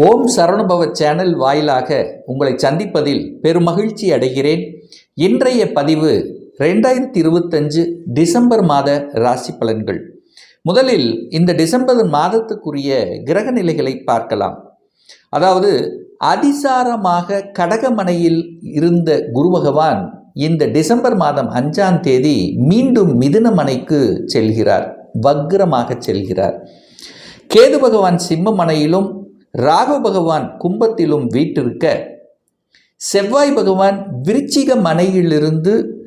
ஓம் சரணுபவ channel வாயிலாக உங்களை சந்திப்பதில் பெருமகிழ்ச்சி அடைகிறேன். இன்றைய பதிவு ரெண்டாயிரத்தி இருபத்தஞ்சு டிசம்பர் மாத ராசி பலன்கள். முதலில் இந்த டிசம்பர் மாதத்துக்குரிய கிரக நிலைகளை பார்க்கலாம். அதாவது அதிசாரமாக கடகமனையில் இருந்த குரு பகவான் இந்த டிசம்பர் மாதம் அஞ்சாம் தேதி மீண்டும் மிதுனமனைக்கு செல்கிறார் வக்ரமாக செல்கிறார். கேது பகவான் சிம்மமனையிலும் ராகு பகவான் கும்பத்திலும் வீட்டிருக்க. செவ்வாய் பகவான் விருச்சிக மனையிலிருந்து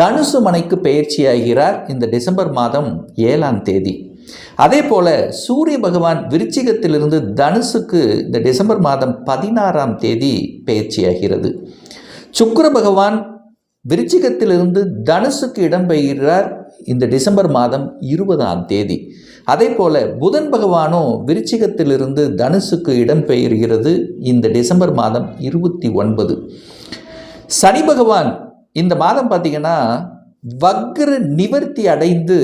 தனுசு மனைக்கு பயிற்சியாகிறார் இந்த டிசம்பர் மாதம் ஏழாம் தேதி. அதே போல சூரிய பகவான் விருச்சிகத்திலிருந்து தனுசுக்கு இந்த டிசம்பர் மாதம் பதினாறாம் தேதி பயிற்சியாகிறது சுக்கர பகவான் விருச்சிகத்திலிருந்து தனுசுக்கு இடம்பெயர்கிறார். இந்த டிசம்பர் மாதம் இருபதாம் தேதி. அதே போல் புதன் பகவானும் விருச்சிகத்திலிருந்து தனுசுக்கு இடம்பெயர்கிறது இந்த டிசம்பர் மாதம் இருபத்தி ஒன்பது. சனி பகவான் இந்த மாதம் பார்த்தீங்கன்னா வக்ர நிவர்த்தி அடைந்து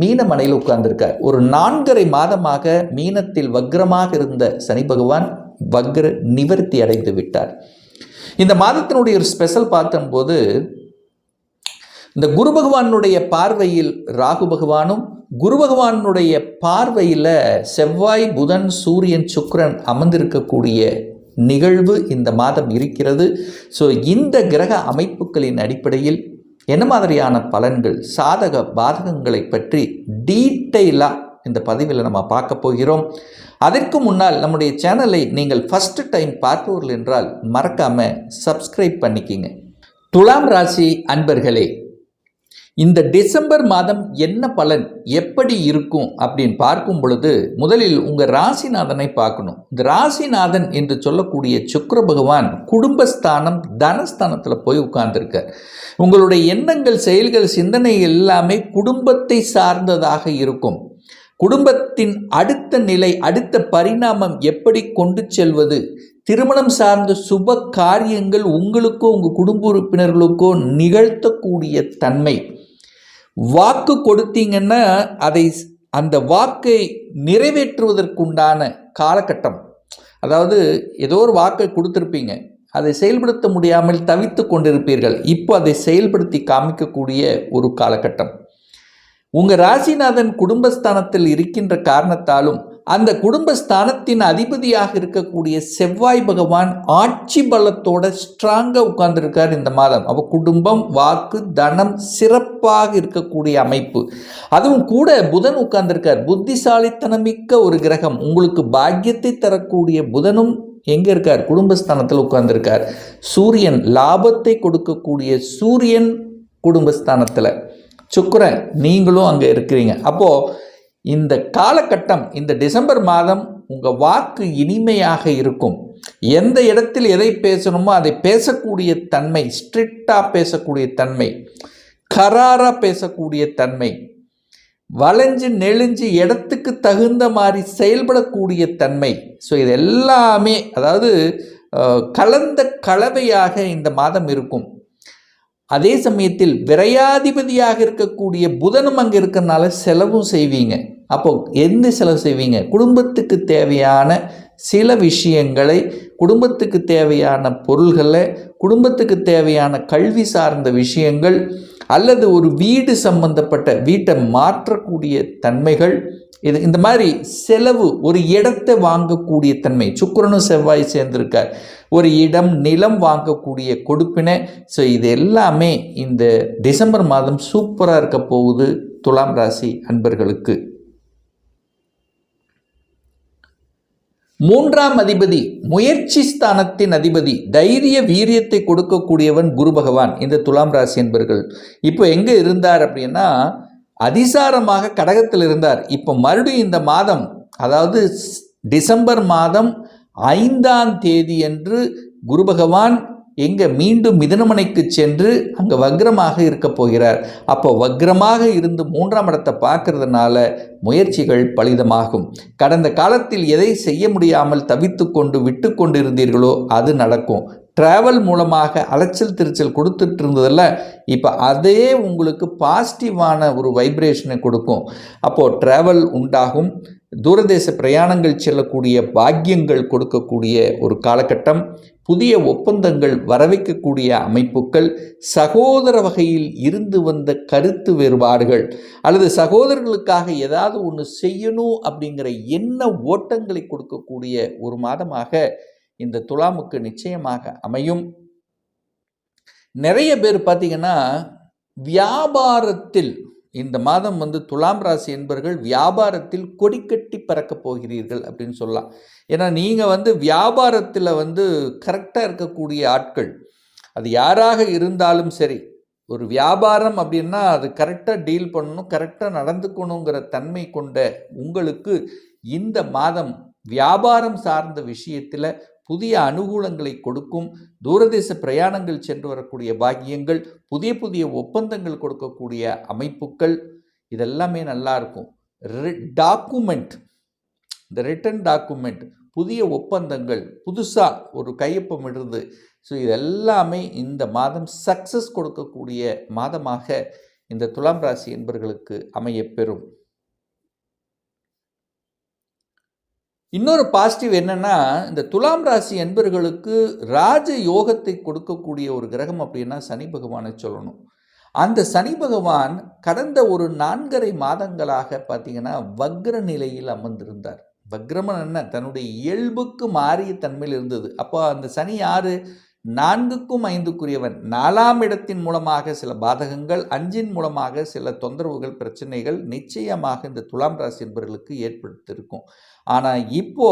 மீனமனையில் உட்கார்ந்திருக்கார். ஒரு நான்கரை மாதமாக மீனத்தில் வக்ரமாக இருந்த சனி பகவான் வக்ர நிவர்த்தி அடைந்து விட்டார். இந்த மாதத்தினுடைய ஒரு ஸ்பெஷல் பார்த்தம்போது இந்த குரு பகவானுடைய பார்வையில் ராகு பகவானும் குரு பகவானுடைய பார்வையில் செவ்வாய் புதன் சூரியன் சுக்கரன் அமர்ந்திருக்கக்கூடிய நிகழ்வு இந்த மாதம் இருக்கிறது. ஸோ இந்த கிரக அமைப்புகளின் அடிப்படையில் என்ன மாதிரியான பலன்கள் சாதக பாதகங்களை பற்றி டீட்டெயிலாக இந்த பதிவில் நம்ம பார்க்க போகிறோம். அதற்கு முன்னால் நம்முடைய சேனலை நீங்கள் ஃபஸ்ட்டு டைம் பார்ப்பவர்கள் என்றால் மறக்காமல் சப்ஸ்கிரைப் பண்ணிக்கிங்க. துலாம் ராசி அன்பர்களே இந்த டிசம்பர் மாதம் என்ன பலன் எப்படி இருக்கும் அப்படின்னு பார்க்கும் பொழுது முதலில் உங்கள் ராசிநாதனை பார்க்கணும். இந்த ராசிநாதன் என்று சொல்லக்கூடிய சுக்கர பகவான் குடும்பஸ்தானம் தனஸ்தானத்தில் போய் உட்கார்ந்துருக்கார். உங்களுடைய எண்ணங்கள் செயல்கள் சிந்தனை எல்லாமே குடும்பத்தை சார்ந்ததாக இருக்கும். குடும்பத்தின் அடுத்த நிலை அடுத்த பரிணாமம் எப்படி கொண்டு செல்வது? திருமணம் சார்ந்த சுப காரியங்கள் உங்களுக்கோ உங்கள் குடும்ப உறுப்பினர்களுக்கோ நிகழ்த்தக்கூடிய தன்மை. வாக்கு கொடுத்தீங்கன்னா அதை அந்த வாக்கை நிறைவேற்றுவதற்குண்டான காலகட்டம். அதாவது ஏதோ ஒரு வாக்கை கொடுத்துருப்பீங்க. அதை செயல்படுத்த முடியாமல் தவித்து கொண்டிருப்பீர்கள். இப்போ அதை செயல்படுத்தி காமிக்கக்கூடிய ஒரு காலகட்டம். உங்கள் ராசிநாதன் குடும்பஸ்தானத்தில் இருக்கின்ற காரணத்தாலும் அந்த குடும்பஸ்தானத்தின் அதிபதியாக இருக்கக்கூடிய செவ்வாய் பகவான் ஆட்சி பலத்தோட ஸ்ட்ராங்காக உட்கார்ந்துருக்கார் இந்த மாதம். அவ குடும்பம் வாக்கு தனம் சிறப்பாக இருக்கக்கூடிய அமைப்பு. அதுவும் கூட புதன் உட்கார்ந்துருக்கார். புத்திசாலித்தனமிக்க ஒரு கிரகம். உங்களுக்கு பாக்கியத்தை தரக்கூடிய புதனும் எங்கே இருக்கார்? குடும்பஸ்தானத்தில் உட்கார்ந்துருக்கார். சூரியன் லாபத்தை கொடுக்கக்கூடிய சூரியன் குடும்பஸ்தானத்தில். சுக்கரன் நீங்களும் அங்கே இருக்கிறீங்க. அப்போது இந்த காலகட்டம் இந்த டிசம்பர் மாதம் உங்கள் வாக்கு இனிமையாக இருக்கும். எந்த இடத்தில் எதை பேசணுமோ அதை பேசக்கூடிய தன்மை ஸ்ட்ரிக்டாக பேசக்கூடிய தன்மை கராராக பேசக்கூடிய தன்மை வளைஞ்சு நெளிஞ்சு இடத்துக்கு தகுந்த மாதிரி செயல்படக்கூடிய தன்மை. ஸோ இது எல்லாமே அதாவது கலந்த கலவையாக இந்த மாதம் இருக்கும். அதே சமயத்தில் விரையாதிபதியாக இருக்கக்கூடிய புதனும் அங்கே இருக்கிறனால செலவும் செய்வீங்க. அப்போ எந்த செலவு செய்வீங்க? குடும்பத்துக்கு தேவையான சில விஷயங்களை குடும்பத்துக்கு தேவையான பொருள்களை குடும்பத்துக்கு தேவையான கல்வி சார்ந்த விஷயங்கள் அல்லது ஒரு வீடு சம்பந்தப்பட்ட வீட்டை மாற்றக்கூடிய தன்மைகள் இது இந்த மாதிரி செலவு ஒரு இடத்தை வாங்கக்கூடிய தன்மை. சுக்கரனும் செவ்வாய் சேர்ந்திருக்கார். ஒரு இடம் நிலம் வாங்கக்கூடிய கொடுப்பினை. ஸோ இது எல்லாமே இந்த டிசம்பர் மாதம் சூப்பராக இருக்க போகுது துலாம் ராசி அன்பர்களுக்கு. மூன்றாம் அதிபதி முயற்சி ஸ்தானத்தின் அதிபதி தைரிய வீரியத்தை கொடுக்கக்கூடியவன் குரு பகவான் இந்த துலாம் ராசி என்பர்கள் இப்போ எங்கே இருந்தார் அப்படின்னா அதிசாரமாக கடகத்தில் இருந்தார். இப்போ மறுபடியும் இந்த மாதம் அதாவது டிசம்பர் மாதம் ஐந்தாம் தேதி என்று குரு பகவான் எங்கே மீண்டும் மிதனமனைக்கு சென்று அங்கே வக்ரமாக இருக்க போகிறார். அப்போ வக்ரமாக இருந்து மூன்றாம் இடத்தை பார்க்கறதுனால முயற்சிகள் பலிதமாகும். கடந்த காலத்தில் எதை செய்ய முடியாமல் தவித்து கொண்டு விட்டு கொண்டு இருந்தீர்களோ அது நடக்கும். ட்ராவல் மூலமாக அலைச்சல் திருச்சல் கொடுத்துட்டு இருந்ததில்ல இப்போ அதே உங்களுக்கு பாசிட்டிவான ஒரு வைப்ரேஷனை கொடுக்கும். அப்போது ட்ராவல் உண்டாகும். தூரதேச பிரயாணங்கள் செல்லக்கூடிய பாக்கியங்கள் கொடுக்கக்கூடிய ஒரு காலகட்டம். புதிய ஒப்பந்தங்கள் வரவைக்கக்கூடிய அமைப்புகள். சகோதர வகையில் இருந்து வந்த கருத்து வேறுபாடுகள். அல்லது சகோதரர்களுக்காக ஏதாவது ஒன்று செய்யணும் அப்படிங்கிற எண்ண ஓட்டங்களை கொடுக்கக்கூடிய ஒரு மாதமாக இந்த துலாமுக்கு நிச்சயமாக அமையும். நிறைய பேர் பார்த்தீங்கன்னா வியாபாரத்தில் இந்த மாதம் வந்து துலாம் ராசி என்பவர்கள் வியாபாரத்தில் கொடிக்கட்டி பறக்கப் போகிறீர்கள் அப்படின்னு சொல்லலாம். ஏன்னா நீங்கள் வந்து வியாபாரத்தில் வந்து கரெக்டாக இருக்கக்கூடிய ஆட்கள். அது யாராக இருந்தாலும் சரி ஒரு வியாபாரம் அப்படின்னா அது கரெக்டாக டீல் பண்ணணும் கரெக்டாக நடந்துக்கணுங்கிற தன்மை கொண்ட உங்களுக்கு இந்த மாதம் வியாபாரம் சார்ந்த விஷயத்தில் புதிய அனுகூலங்களை கொடுக்கும் தூரதேச பிரயாணங்கள் சென்று வரக்கூடிய பாக்கியங்கள் புதிய புதிய ஒப்பந்தங்கள் கொடுக்கக்கூடிய அமைப்புகள் இதெல்லாமே நல்லா இருக்கும். டாக்குமெண்ட் இந்த ரிட்டன் டாக்குமெண்ட் புதிய ஒப்பந்தங்கள் புதுசாக ஒரு கையொப்பம் இடுறது. ஸோ இதெல்லாமே இந்த மாதம் சக்ஸஸ் கொடுக்கக்கூடிய மாதமாக இந்த துலாம் ராசி என்பர்களுக்கு அமையப்பெறும் இன்னொரு பாசிட்டிவ் என்னென்னா இந்த துலாம் ராசி என்பர்களுக்கு ராஜ யோகத்தை கொடுக்கக்கூடிய ஒரு கிரகம் அப்படின்னா சனி பகவானை சொல்லணும். அந்த சனி பகவான் கடந்த ஒரு நான்கரை மாதங்களாக பார்த்தீங்கன்னா வக்ர நிலையில் அமர்ந்திருந்தார். வக்ரமன் என்ன? தன்னுடைய இயல்புக்கு மாறிய தன்மையில் இருந்தது. அப்போ அந்த சனி ஆறு நான்குக்கும் ஐந்துக்குரியவன். நாலாம் இடத்தின் மூலமாக சில பாதகங்கள் அஞ்சின் மூலமாக சில தொந்தரவுகள் பிரச்சனைகள் நிச்சயமாக இந்த துலாம் ராசி என்பவர்களுக்கு ஏற்படுத்தியிருக்கும். ஆனால் இப்போ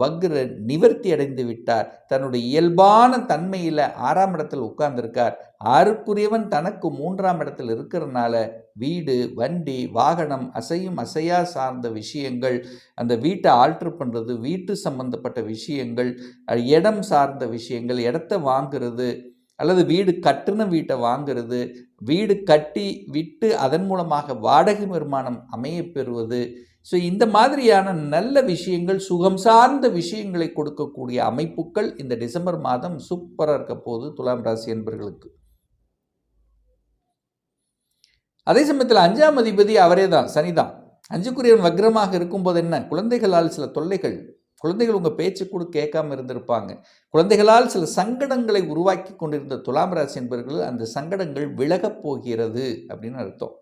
வக்ர நிவர்த்தி அடைந்து விட்டார். தன்னுடைய இயல்பான தன்மையில் ஆறாம் இடத்தில் உட்கார்ந்திருக்கார். ஆறுக்குரியவன் தனக்கு மூன்றாம் இடத்தில் இருக்கிறதுனால வீடு வண்டி வாகனம் அசையும் அசையா சார்ந்த விஷயங்கள் அந்த வீட்டை ஆல்ட்ரு பண்ணுறது வீட்டு சம்பந்தப்பட்ட விஷயங்கள் இடம் சார்ந்த விஷயங்கள் இடத்த வாங்குறது அல்லது வீடு கட்டுன வீட்டை வாங்குறது வீடு கட்டி விட்டு அதன் மூலமாக வாடகை வருமானம் அமைய பெறுவது. ஸோ இந்த மாதிரியான நல்ல விஷயங்கள் சுகம் சார்ந்த விஷயங்களை கொடுக்கக்கூடிய அமைப்புகள் இந்த டிசம்பர் மாதம் சூப்பராக இருக்க போது துலாம் ராசி என்பர்களுக்கு. அதே சமயத்தில் அஞ்சாம் அதிபதி அவரே தான் சனிதான். அஞ்சுக்குரியவன் வக்ரமாக இருக்கும்போது என்ன? குழந்தைகளால் சில தொல்லைகள் குழந்தைகள் உங்கள் பேச்சு கூட கேட்காம இருந்திருப்பாங்க. குழந்தைகளால் சில சங்கடங்களை உருவாக்கி கொண்டிருந்த துலாம் ராசி என்பவர்கள் அந்த சங்கடங்கள் விலகப் போகிறது அப்படின்னு அர்த்தம்.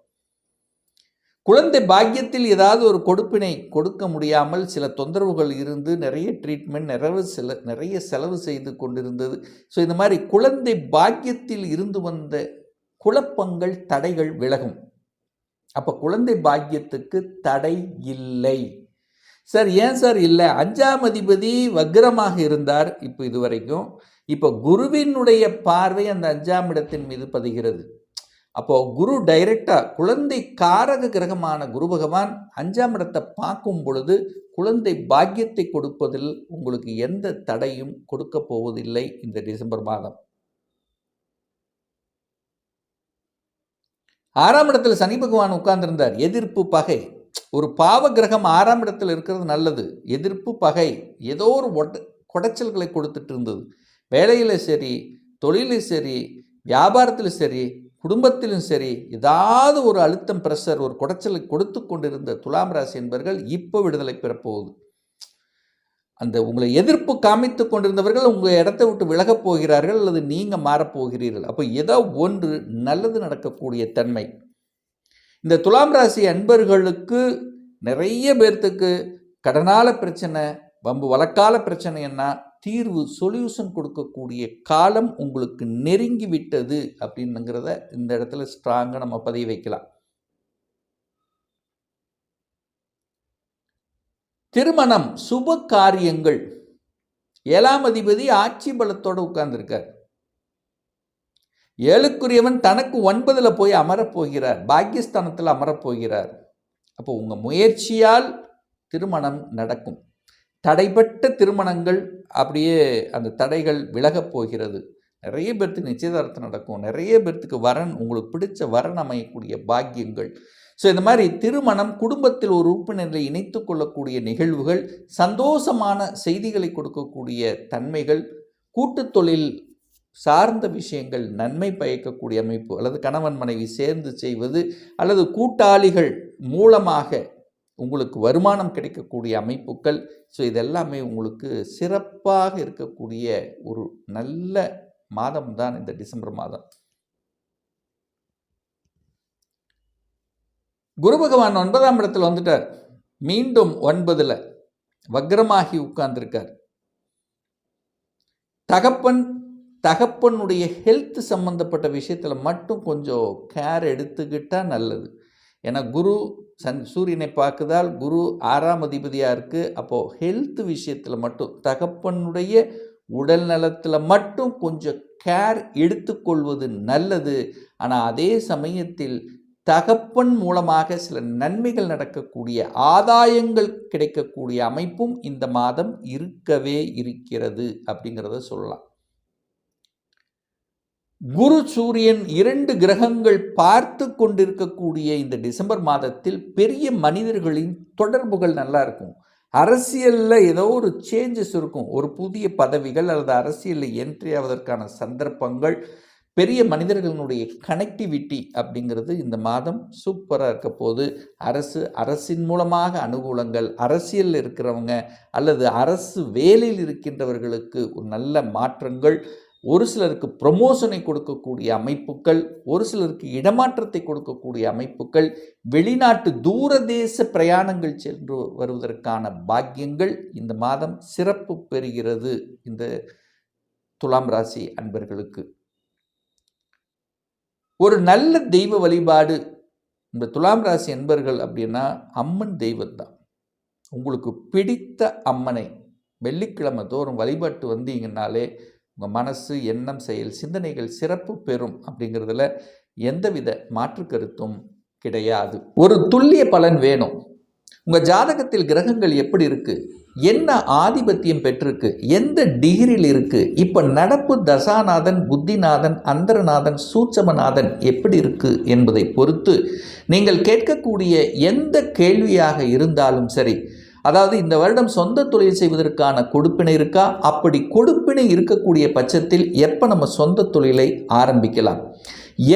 குழந்தை பாக்கியத்தில் ஏதாவது ஒரு கொடுப்பினை கொடுக்க முடியாமல் சில தொந்தரவுகள் இருந்து நிறைய ட்ரீட்மெண்ட் நிறைய செல நிறைய செலவு செய்து கொண்டிருந்தது. ஸோ இந்த மாதிரி குழந்தை பாக்கியத்தில் இருந்து வந்த குழப்பங்கள் தடைகள் விலகும். அப்போ குழந்தை பாக்கியத்துக்கு தடை இல்லை. சார் ஏன் சார் இல்லை? அஞ்சாம் அதிபதி வக்ரமாக இருந்தார் இப்போ இதுவரைக்கும். இப்போ குருவினுடைய பார்வை அந்த அஞ்சாம் இடத்தின் மீது பதிகிறது. அப்போது குரு டைரெக்டாக குழந்தை காரக கிரகமான குரு பகவான் அஞ்சாம் இடத்தை பார்க்கும் பொழுது குழந்தை பாக்கியத்தை கொடுப்பதில் உங்களுக்கு எந்த தடையும் கொடுக்க போவதில்லை இந்த டிசம்பர் மாதம். ஆறாம் இடத்தில் சனி பகவான் உட்கார்ந்திருந்தார். எதிர்ப்பு பகை. ஒரு பாவ கிரகம் ஆறாம் இடத்தில் இருக்கிறது நல்லது. எதிர்ப்பு பகை ஏதோ ஒரு ஒட்ட குடைச்சல்களை கொடுத்துட்டு இருந்தது. வேலையில் சரி தொழிலும் சரி வியாபாரத்திலும் சரி குடும்பத்திலும் சரி ஏதாவது ஒரு அழுத்தம் ப்ரெஷர் ஒரு குடைச்சலை கொடுத்து கொண்டிருந்த துலாம் ராசி என்பவர்கள் இப்போ விடுதலை பெறப்போகுது. அந்த உங்களை எதிர்ப்பு காமித்து கொண்டிருந்தவர்கள் உங்கள் இடத்தை விட்டு விலகப் போகிறார்கள் அல்லது நீங்கள் மாறப்போகிறீர்கள் அப்போ ஏதோ ஒன்று நல்லது நடக்கக்கூடிய தன்மை. இந்த துலாம் ராசி அன்பர்களுக்கு நிறைய பேர்த்துக்கு கடனால பிரச்சனை வம்பு வழக்கால பிரச்சனை என்ன தீர்வு சொல்யூஷன் கொடுக்கக்கூடிய காலம் உங்களுக்கு நெருங்கி விட்டது அப்படின்னுங்கிறத இந்த இடத்துல ஸ்ட்ராங்காக நம்ம பதிய வைக்கலாம். திருமணம் சுப காரியங்கள். ஏழாம் அதிபதி ஆட்சி பலத்தோடு உட்கார்ந்துருக்கார். ஏழுக்குரியவன் தனக்கு ஒன்பதில் போய் அமரப்போகிறார் பாக்கியஸ்தானத்தில் அமரப்போகிறார் அப்போ உங்கள் முயற்சியால் திருமணம் நடக்கும். தடைப்பட்ட திருமணங்கள் அப்படியே அந்த தடைகள் விலகப் போகிறது. நிறைய பேர்த்துக்கு நிச்சயதார்த்தம் நடக்கும். நிறைய பேர்த்துக்கு வரன் உங்களுக்கு பிடிச்ச வரன் அமையக்கூடிய பாக்கியங்கள். ஸோ இந்த மாதிரி திருமணம் குடும்பத்தில் ஒரு உறுப்பினர்களை இணைத்து கொள்ளக்கூடிய நிகழ்வுகள் சந்தோஷமான செய்திகளை கொடுக்கக்கூடிய தன்மைகள் கூட்டுத்தொழில் சார்ந்த விஷயங்கள் நன்மை பயக்கக்கூடிய அமைப்பு அல்லது கணவன் மனைவி சேர்ந்து செய்வது அல்லது கூட்டாளிகள் மூலமாக உங்களுக்கு வருமானம் கிடைக்கக்கூடிய அமைப்புகள். ஸோ இதெல்லாமே உங்களுக்கு சிறப்பாக இருக்கக்கூடிய ஒரு நல்ல மாதம் தான் இந்த டிசம்பர் மாதம். குரு பகவான் ஒன்பதாம் இடத்தில் வந்துட்டார். மீண்டும் ஒன்பதில் வக்ரமாகி உட்கார்ந்திருக்கார். தகப்பன் தகப்பனுடைய ஹெல்த் சம்மந்தப்பட்ட விஷயத்தில் மட்டும் கொஞ்சம் கேர் எடுத்துக்கிட்டால் நல்லது. ஏன்னா குரு சன் சூரியனை பார்க்குதால் குரு ஆறாம் அதிபதியாக இருக்குது அப்போது ஹெல்த் விஷயத்தில் மட்டும் தகப்பனுடைய உடல் நலத்தில் மட்டும் கொஞ்சம் கேர் எடுத்துக்கொள்வது நல்லது. ஆனால் அதே சமயத்தில் தகப்பன் மூலமாக சில நன்மைகள் நடக்கக்கூடிய ஆதாயங்கள் கிடைக்கக்கூடிய அமைப்பும் இந்த மாதம் இருக்கவே இருக்கிறது அப்படிங்கிறத சொல்லலாம். குரு சூரியன் இரண்டு கிரகங்கள் பார்த்து கொண்டிருக்கக்கூடிய இந்த டிசம்பர் மாதத்தில் பெரிய மனிதர்களின் தொடர்புகள் நல்லா இருக்கும். அரசியலில் ஏதோ ஒரு சேஞ்சஸ் இருக்கும். ஒரு புதிய பதவிகள் அல்லது அரசியலில் என்ட்ரி ஆவதற்கான சந்தர்ப்பங்கள் பெரிய மனிதர்களுடைய கனெக்டிவிட்டி அப்படிங்கிறது இந்த மாதம் சூப்பராக இருக்க போது அரசு அரசின் மூலமாக அனுகூலங்கள் அரசியலில் இருக்கிறவங்க அல்லது அரசு வேலையில் இருக்கின்றவர்களுக்கு ஒரு நல்ல மாற்றங்கள் ஒரு சிலருக்கு ப்ரொமோஷனை கொடுக்கக்கூடிய அமைப்புகள் ஒரு சிலருக்கு இடமாற்றத்தை கொடுக்கக்கூடிய அமைப்புகள் வெளிநாட்டு தூரதேச பிரயாணங்கள் சென்று வருவதற்கான பாக்கியங்கள் இந்த மாதம் சிறப்பு பெறுகிறது இந்த துலாம் ராசி அன்பர்களுக்கு. ஒரு நல்ல தெய்வ வழிபாடு இந்த துலாம் ராசி அன்பர்கள் அப்படின்னா அம்மன் தெய்வம்தான். உங்களுக்கு பிடித்த அம்மனை வெள்ளிக்கிழமை தோறும் வழிபாட்டு வந்தீங்கன்னாலே உங்கள் மனசு எண்ணம் செயல் சிந்தனைகள் சிறப்பு பெறும் அப்படிங்கிறதுல எந்தவித மாற்று கருத்தும் கிடையாது. ஒரு துல்லிய பலன் வேணும். உங்கள் ஜாதகத்தில் கிரகங்கள் எப்படி இருக்குது என்ன ஆதிபத்தியம் பெற்றிருக்கு? எந்த டிகிரியில் இருக்குது இப்போ நடப்பு தசாநாதன் புத்திநாதன் அந்தரநாதன் சூட்சமநாதன் எப்படி இருக்குது என்பதை பொறுத்து நீங்கள் கேட்கக்கூடிய எந்த கேள்வியாக இருந்தாலும் சரி அதாவது இந்த வருடம் சொந்த தொழில் செய்வதற்கான கொடுப்பினை இருக்கா? அப்படி கொடுப்பினை இருக்கக்கூடிய பட்சத்தில் எப்போ நம்ம சொந்த தொழிலை ஆரம்பிக்கலாம்?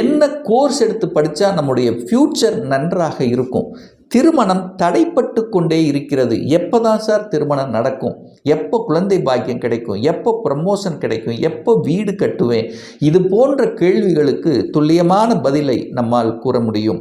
என்ன கோர்ஸ் எடுத்து படித்தா நம்முடைய ஃப்யூச்சர் நன்றாக இருக்கும்? திருமணம் தடைப்பட்டு கொண்டே இருக்கிறது. எப்போ தான் சார் திருமணம் நடக்கும்? எப்போ குழந்தை பாக்கியம் கிடைக்கும்? எப்போ ப்ரமோஷன் கிடைக்கும்? எப்போ வீடு கட்டுவேன்? இது போன்ற கேள்விகளுக்கு துல்லியமான பதிலை நம்மால் கூற முடியும்.